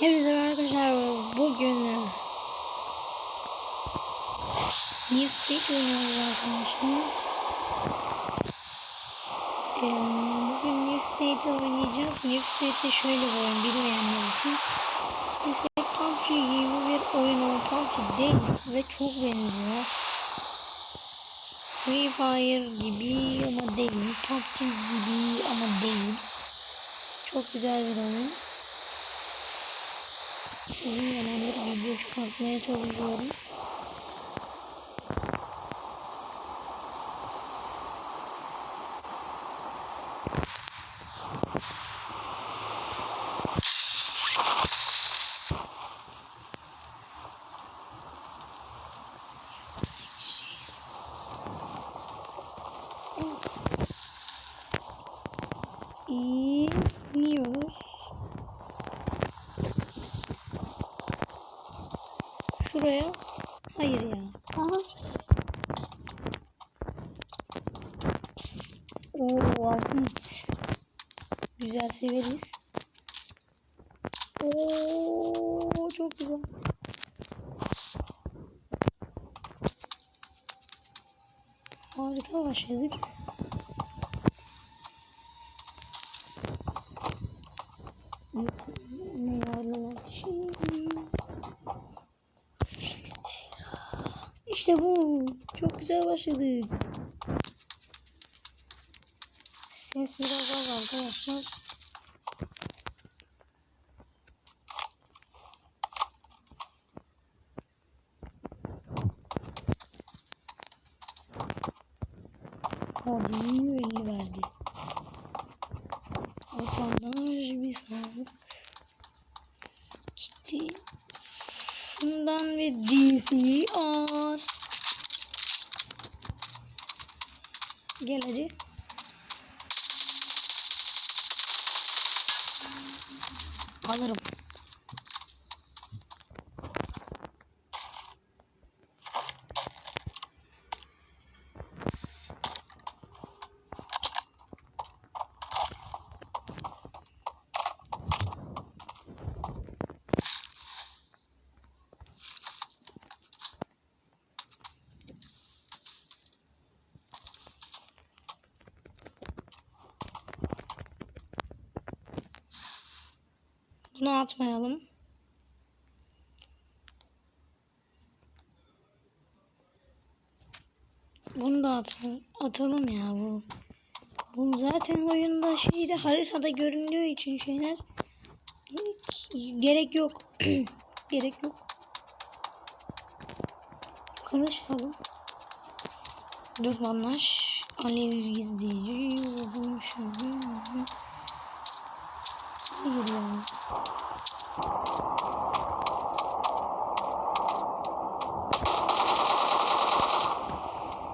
Hepinize arkadaşlar. Bugün e, New State oynuyoruz arkadaşlar. Ee, bugün New State oynayacağız. New State'de şöyle bir oyun bilmeyenler için. New State PUBG gibi bir oyun ama PUBG değil ve çok benziyor. Free Fire gibi ama değil. PUBG gibi ama değil. Çok güzel bir oyun. Uzun zamandır video çıkartmaya çalışıyorum. Evet. İniyoruz. Şuraya. Hayır ya. Aha. Artık. Güzel severiz. Oo çok güzel. Harika başladık. İşte bu. Çok güzel başladık. Ses biraz az arkadaşlar. Hadi 50 verdi. Bandaj bir sağlık. Gitti. Bundan ve DCR. Gel hadi. Alırım. Bunu atmayalım. Bunu da at atalım ya bu. Bu zaten oyunda şeyde haritada göründüğü için şeyler gerek yok. gerek yok. Yukarı çıkalım. Dur bandaj. Alev izleyici. Hayır ya.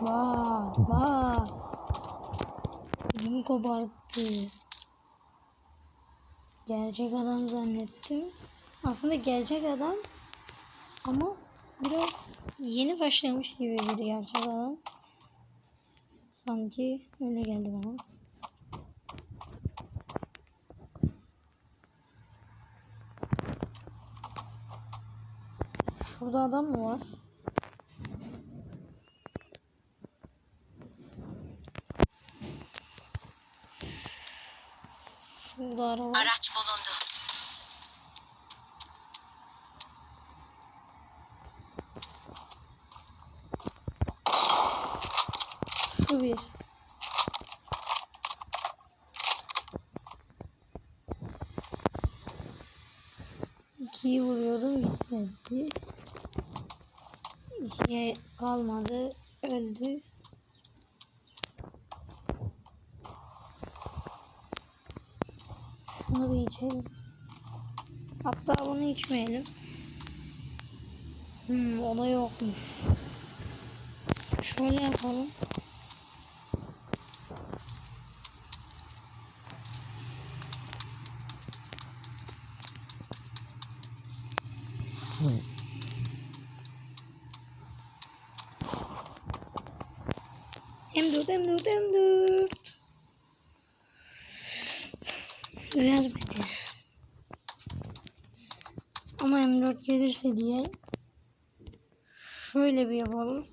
Bak bak. Ödümü koparttı. Gerçek adam zannettim. Aslında gerçek adam ama biraz yeni başlamış gibi bir gerçek adam. Sanki öyle geldi bana. Şurada adam mı var? Şurada araba. Araç bulundu. Şu bir. İkiyi vuruyordum gitmedi. İkiye kalmadı. Öldü. içmeyelim. Hmm, ona yokmuş. Şöyle yapalım. Hmm. M4 M4 M4 Biraz beter gelirse diye şöyle bir yapalım.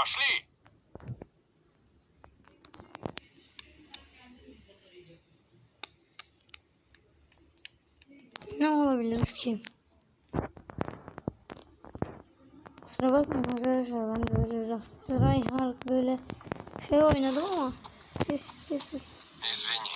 Пошли! Ne olabiliriz ki? Kusura bakmayın arkadaşlar ben de böyle biraz try hard böyle şey oynadım ama sessiz sessiz. Извини.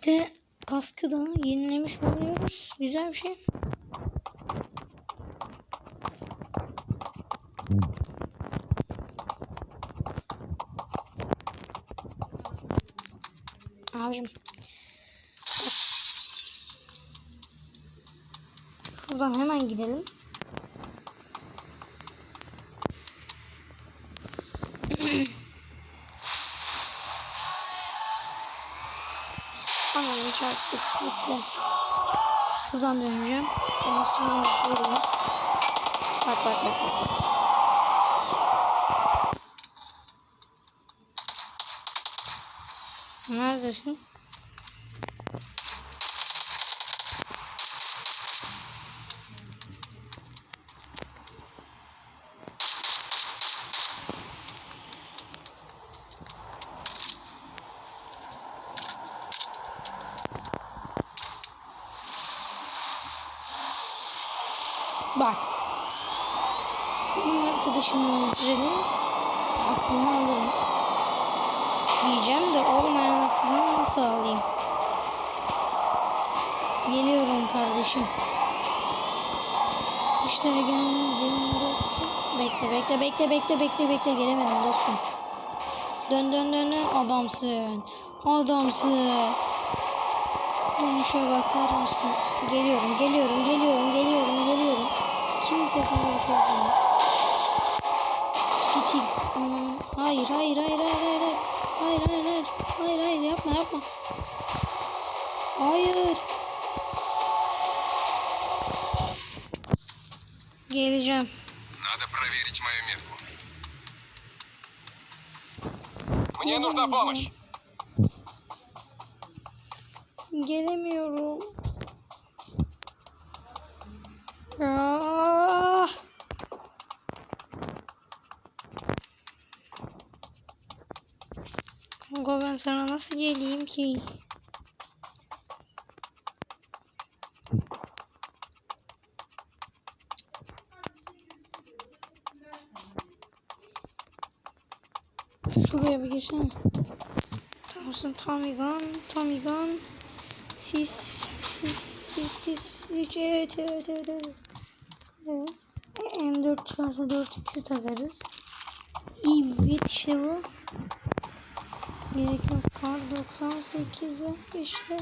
İşte kaskı da yenilemiş oluyoruz. Güzel bir şey. Abicim. Şuradan hemen gidelim. Şuradan döneceğim. Ama şimdi zor var. Bak bak bak bak. Neredesin? Öldürelim. Aklını alırım. Diyeceğim de olmayan aklını nasıl alayım? Geliyorum kardeşim. İşte geldim dostum. Bekle bekle bekle bekle bekle bekle gelemedim dostum. Dön dön dön dön adamsın. Adamsın. Dönüşe bakar mısın? Geliyorum, geliyorum, geliyorum, geliyorum, geliyorum. Kimse sana bir şey. Fitil. Ananın. Hayır, hayır, hayır, hayır, hayır, hayır. Hayır, hayır, hayır. Hayır, hayır, yapma, yapma. Hayır. Geleceğim. Надо проверить мою метку. Мне нужна помощь. Gelemiyorum. Ah! Kanka ben sana nasıl geleyim ki? Şuraya bir girsene. Tamamsın Tommy Gun, Tommy Gun. Sis, sis, sis, sis, sis, evet, evet, evet, evet. Evet. E, M4 çıkarsa 4x'i takarız. Evet işte bu. Gerek yok. Kar 98'e işte.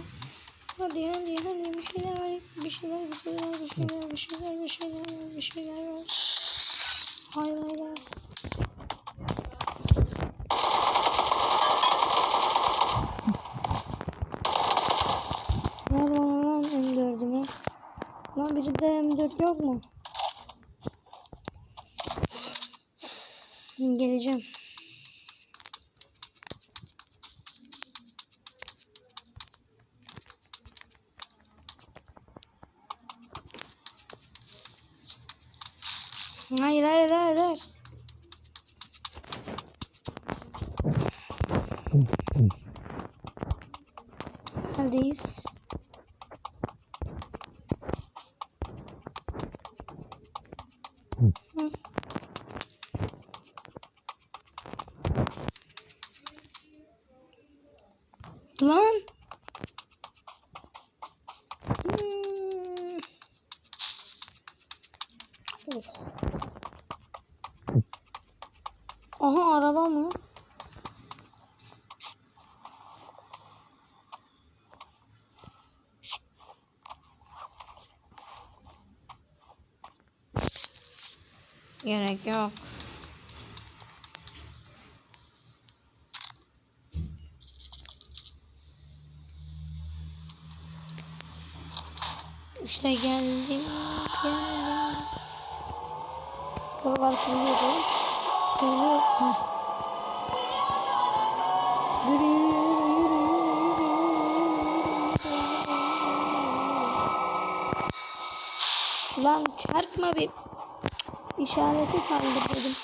Hadi hadi hadi bir şeyler var. Bir şeyler bir şeyler bir şeyler bir şeyler bir şeyler bir şeyler var. Hayır hayır. Ver bana lan M4'ümü. Lan bir de M4 yok mu? Geleceğim. Hayır hayır hayır hayır. Neredeyiz? Hı. Lan. Hmm. Of. Aha araba mı? Gerek yok. İşte geldim, geldim. Buralar. Kırılıyor. Yürü, yürü. Lan çarpma bir işareti kaldır dedim.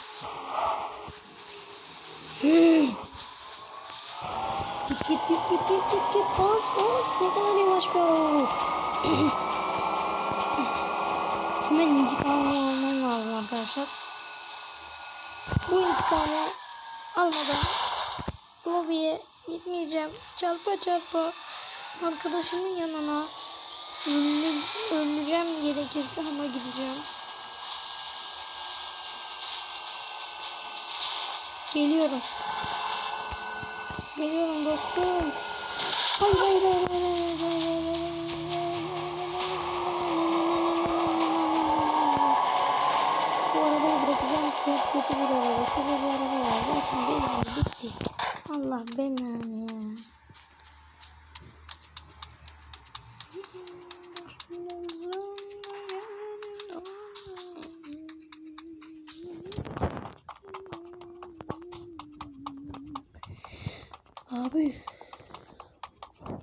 Hmm. Git git git git git git git bas bas ne kadar yavaş araba bu. Hemen intikamı almam lazım arkadaşlar. Bu intikamı almadan lobiye gitmeyeceğim. Çarpa çarpa arkadaşımın yanına ölü, öleceğim gerekirse ama gideceğim. Geliyorum. Geliyorum dostum. Hayır hayır hayır hayır hayır hayır hayır kötü bir araba. Şurada bir araba var. Zaten benzin bitti. Allah belanı ya. Abi.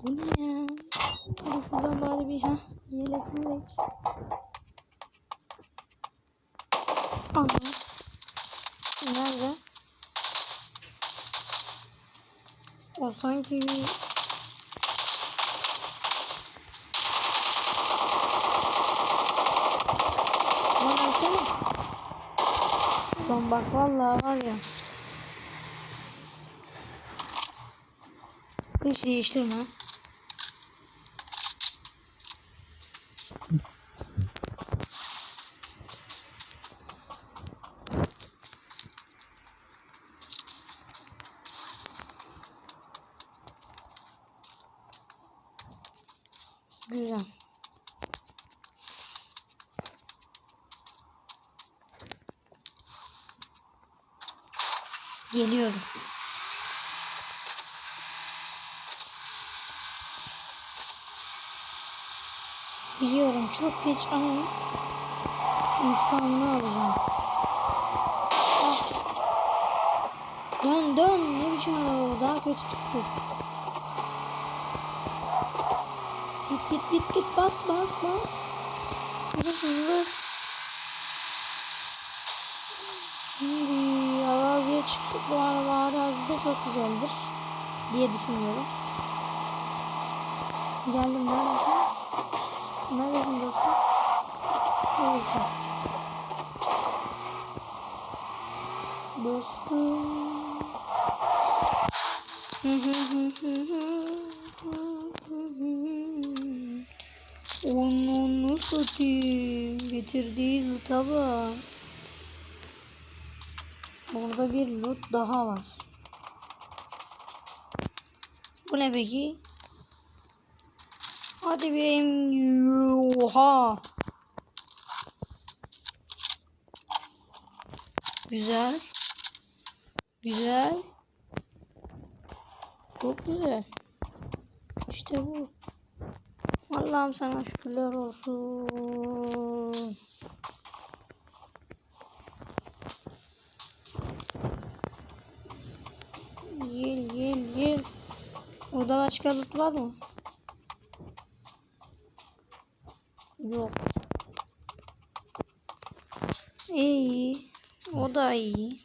Bu ne ya? Hadi şuradan bari bir ha. Yelek melek. Aha. Nerede? O sanki. Lan bak vallahi var ya. Hiç değiştirme. Güzel. Geliyorum. Çok geç ama intikamını alacağım. Ah. Dön dön ne biçim araba daha kötü çıktı. Git git git git bas bas bas. Biraz hızlı. Şimdi araziye çıktık. Bu araba arazide çok güzeldir diye düşünüyorum. Geldim neredesin? Neredesin dostum? Neredesin? Dostum. Onu satayım. Getirdiği loot'a bak. Burada bir loot daha var. Bu ne peki? Hadi benim oha. Güzel. Güzel. Çok güzel. İşte bu. Allah'ım sana şükürler olsun. Yel yel yel. Orada başka loot var mı? Yok. İyi. O da iyi.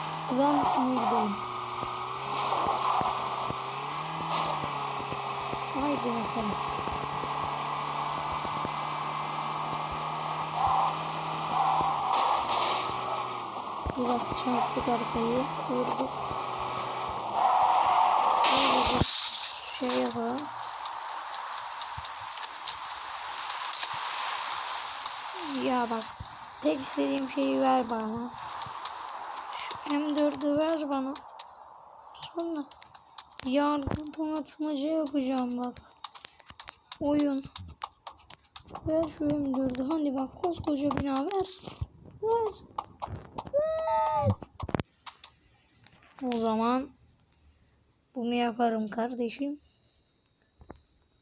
Sventim'e gidelim. Haydi bakalım. Biraz çarptık arkayı. Vurduk. Şöyle şey yapalım. Ya bak. Tek istediğim şeyi ver bana. Şu M4'ü ver bana. Sonra yargıdan atmaca yapacağım bak. Oyun. Ver şu M4'ü. Hadi bak koskoca bina. Ver. Ver. O zaman bunu yaparım kardeşim.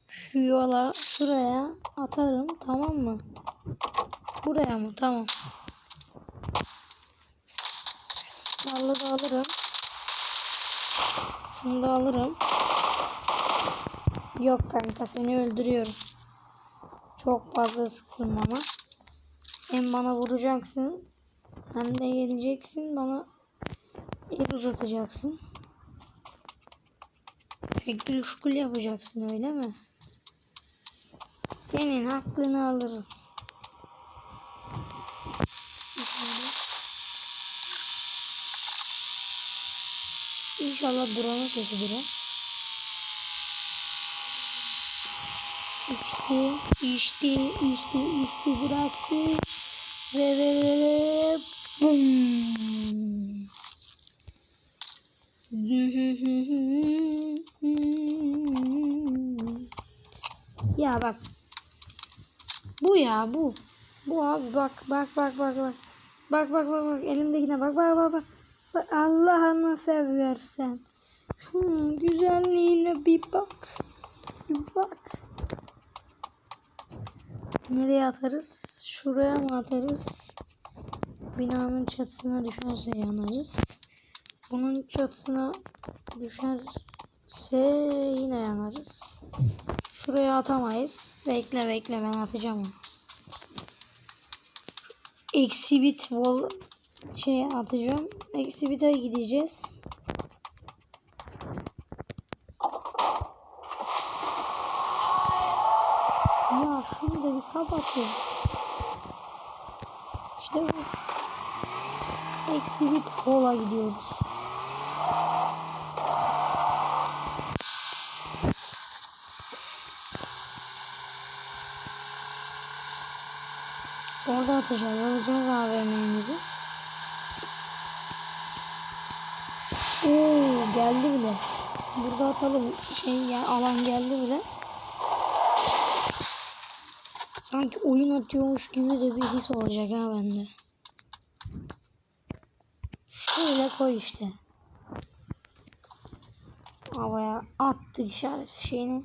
Şu yola şuraya atarım tamam mı? Buraya mı? Tamam. Şunları da alırım. Şunu da alırım. Yok kanka seni öldürüyorum. Çok fazla sıktın bana. Hem bana vuracaksın hem de geleceksin bana el uzatacaksın. Şekil şukul yapacaksın öyle mi? Senin hakkını alırım. İnşallah drone'un sesidir. İşte, işte, işte, işte bıraktı. Ve ve ve bum. ya bak. Bu ya bu. Bu abi bak bak bak bak bak. Bak bak bak bak elimdekine bak bak bak bak. Bak Allah'ını seversen. Şunun güzelliğine bir bak. Bir bak. Nereye atarız? Şuraya mı atarız? Binanın çatısına düşerse yanarız. Bunun çatısına düşerse yine yanarız. Şuraya atamayız. Bekle bekle ben atacağım onu. Exhibit wall şey atacağım. Exhibit'e gideceğiz. Ya şunu da bir kapat ya. İşte bu. Exhibit Hall'a gidiyoruz. Orada atacağız. Alacağız AVM'mizi. Oo geldi bile. Burada atalım. Şey ya alan geldi bile. Sanki oyun atıyormuş gibi de bir his olacak ha bende. Şöyle koy işte. Havaya attı işaret şeyini.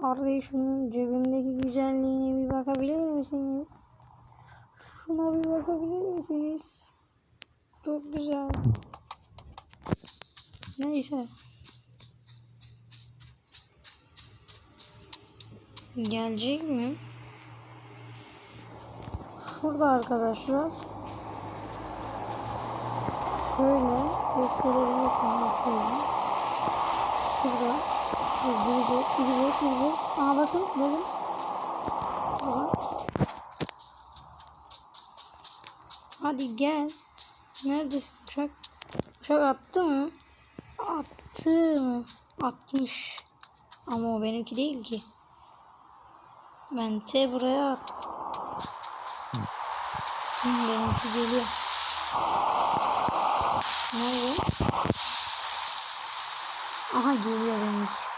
Kardeşimin cebimdeki güzelliğine bir bakabilir misiniz? Şuna bir bakabilir misiniz? Çok güzel. Neyse. Gelecek mi? Şurada arkadaşlar. Şöyle gösterebilirsem göstereyim. Şurada. Dur, girecek, girecek, girecek. Aa bakın, bakın. Zaman. Hadi gel. Neredesin uçak? Uçak attı mı? Attı mı? Atmış. Ama o benimki değil ki. Ben T buraya attım. Hı, benimki geliyor. Nerede? Aha geliyor benimki.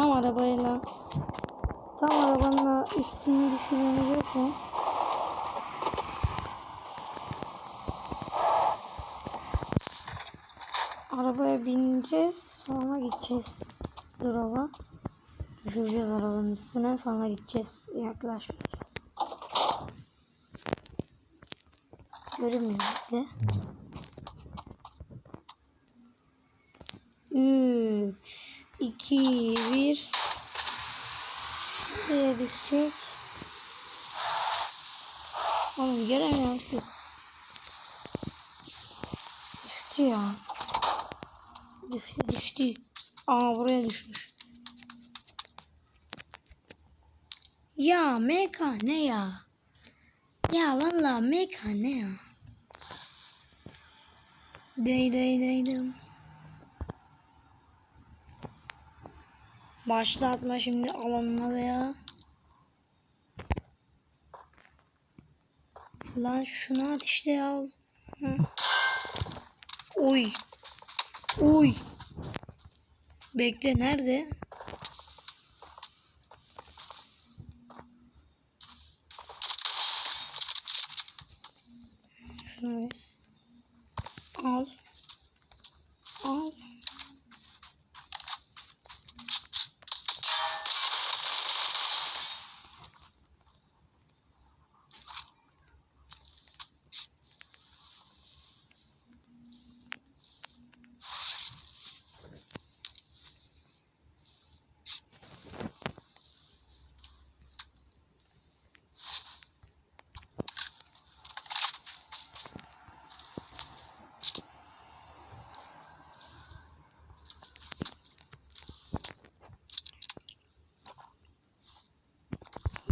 Tam arabayla tam arabanın üstünü düşürmemiz yok mu? Arabaya bineceğiz sonra gideceğiz drop'a. Düşüreceğiz arabanın üstüne sonra gideceğiz yaklaşmayacağız. Görünmüyor bekle. 3 2 1 Nereye düşecek? Oğlum göremiyorum ki. Düştü ya. Düştü düştü. Aa buraya düşmüş. Ya MK ne ya? Ya vallahi MK ne ya? Dey dey dey dey. Başlatma şimdi alanına veya. Lan şunu at işte ya. Hı. Oy. Bekle nerede? Şunu bir. Al. Al.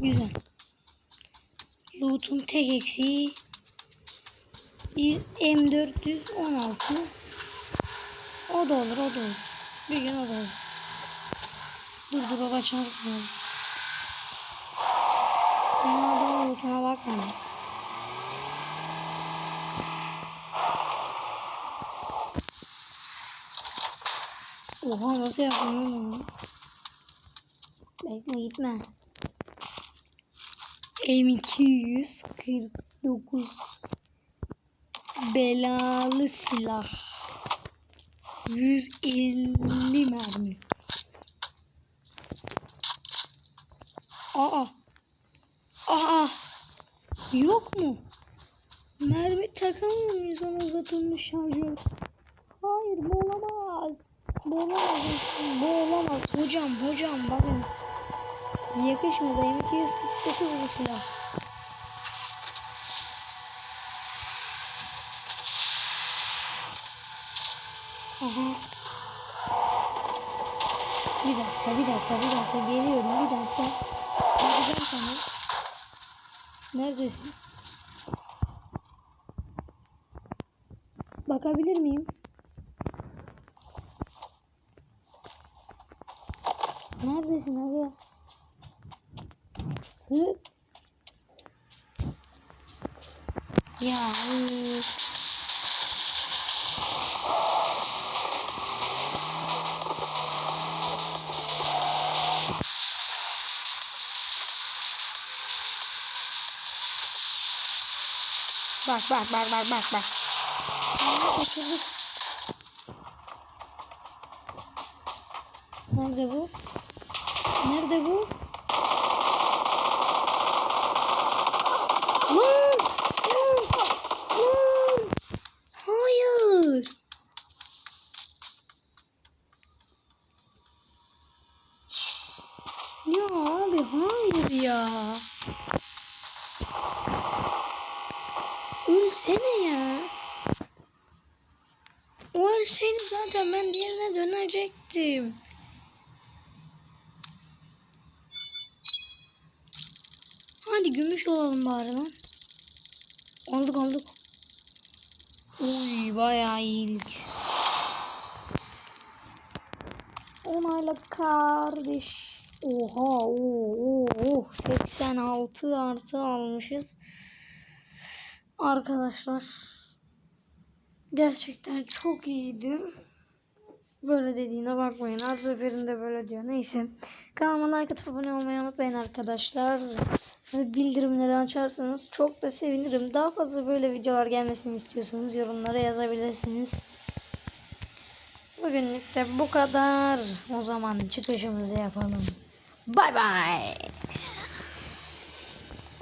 Güzel. Loot'un tek eksiği bir M416. O da olur, o da olur. Bir gün o da olur. Dur dur o çarpmayalım. Ben adamın loot'una bakmadım. Oha nasıl yaptın lan onu? Bekle gitme. M249 belalı silah 150 mermi Aa Aa Yok mu? Mermi takamıyor muyuz ona uzatılmış şarjör? Hayır bu olamaz. Bu olamaz. Bu olamaz. Hocam hocam bakın. Yakışmadı. M249 bu silah. Aha. Bir dakika, bir dakika, bir dakika. Geliyorum, bir dakika. Bakacağım sana. Neredesin? Bakabilir miyim? Bak bak bak bak bak bak. Nerede bu? Hadi gümüş olalım bari lan. Olduk olduk. Uy bayağı iyiydik. Onayla kardeş. Oha oh, oh, oh. 86 artı almışız. Arkadaşlar gerçekten çok iyiydi. Böyle dediğine bakmayın. Her seferinde böyle diyor. Neyse. Kanalıma like atıp abone olmayı unutmayın arkadaşlar. Bildirimleri açarsanız çok da sevinirim. Daha fazla böyle videolar gelmesini istiyorsanız yorumlara yazabilirsiniz. Bugünlük de bu kadar. O zaman çıkışımızı yapalım. Bay bay.